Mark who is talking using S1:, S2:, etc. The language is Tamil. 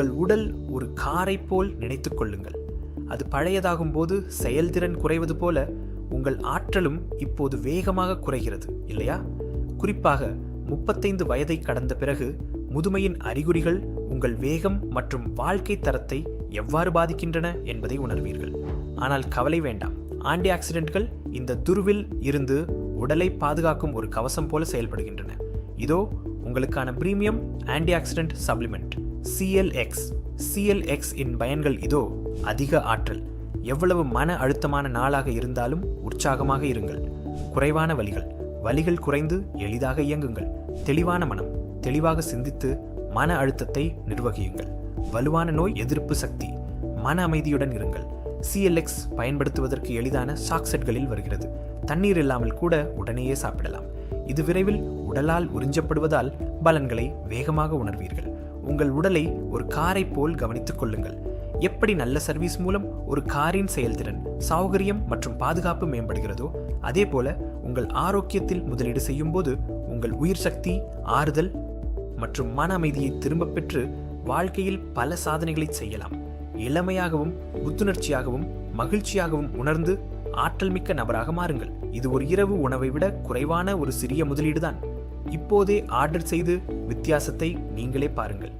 S1: உங்கள் உடல் ஒரு காரை போல் நினைத்து கொள்ளுங்கள். அது பழையதாகும் போது செயல்திறன் குறைவது போல உங்கள் ஆற்றலும் இப்போது வேகமாக குறைகிறது இல்லையா? குறிப்பாக முப்பத்தைந்து வயதை கடந்த பிறகு முதுமையின் அறிகுறிகள் உங்கள் வேகம் மற்றும் வாழ்க்கை தரத்தை எவ்வாறு பாதிக்கின்றன என்பதை உணர்வீர்கள். ஆனால் கவலை வேண்டாம். ஆன்டி ஆக்சிடென்ட்கள் இந்த துருவில் இருந்து உடலை பாதுகாக்கும் ஒரு கவசம் போல செயல்படுகின்றன. இதோ உங்களுக்கான premium antioxidant supplement. CLX CLX இன் பயன்கள் இதோ அதிக ஆற்றல். எவ்வளவு மன அழுத்தமான நாளாக இருந்தாலும் உற்சாகமாக இருங்கள். குறைவான வலிகள். வலிகள் குறைந்து எளிதாக இயங்குங்கள். தெளிவான மனம். தெளிவாக சிந்தித்து மன அழுத்தத்தை நிர்வகியுங்கள். வலுவான நோய் எதிர்ப்பு சக்தி. மன அமைதியுடன் இருங்கள். சிஎல்எக்ஸ் பயன்படுத்துவதற்கு எளிதான சாக்செட்களில் வருகிறது. தண்ணீர் இல்லாமல் கூட உடனேயே சாப்பிடலாம். இது விரைவில் உடலால் உறிஞ்சப்படுவதால் பலன்களை வேகமாக உணர்வீர்கள். உங்கள் உடலை ஒரு காரை போல் கவனித்துக் கொள்ளுங்கள். எப்படி நல்ல சர்வீஸ் மூலம் ஒரு காரின் செயல்திறன் சௌகரியம் மற்றும் பாதுகாப்பு மேம்படுகிறதோ அதே போல உங்கள் ஆரோக்கியத்தில் முதலீடு செய்யும் போது உங்கள் உயிர் சக்தி ஆறுதல் மற்றும் மன அமைதியை திரும்பப் பெற்று வாழ்க்கையில் பல சாதனைகளை செய்யலாம். இளமையாகவும் புத்துணர்ச்சியாகவும் மகிழ்ச்சியாகவும் உணர்ந்து ஆற்றல் மிக்க நபராக மாறுங்கள். இது ஒரு இரவு உணவை விட குறைவான ஒரு சிறிய முதலீடுதான். இப்போதே ஆர்டர் செய்து வித்தியாசத்தை நீங்களே பாருங்கள்.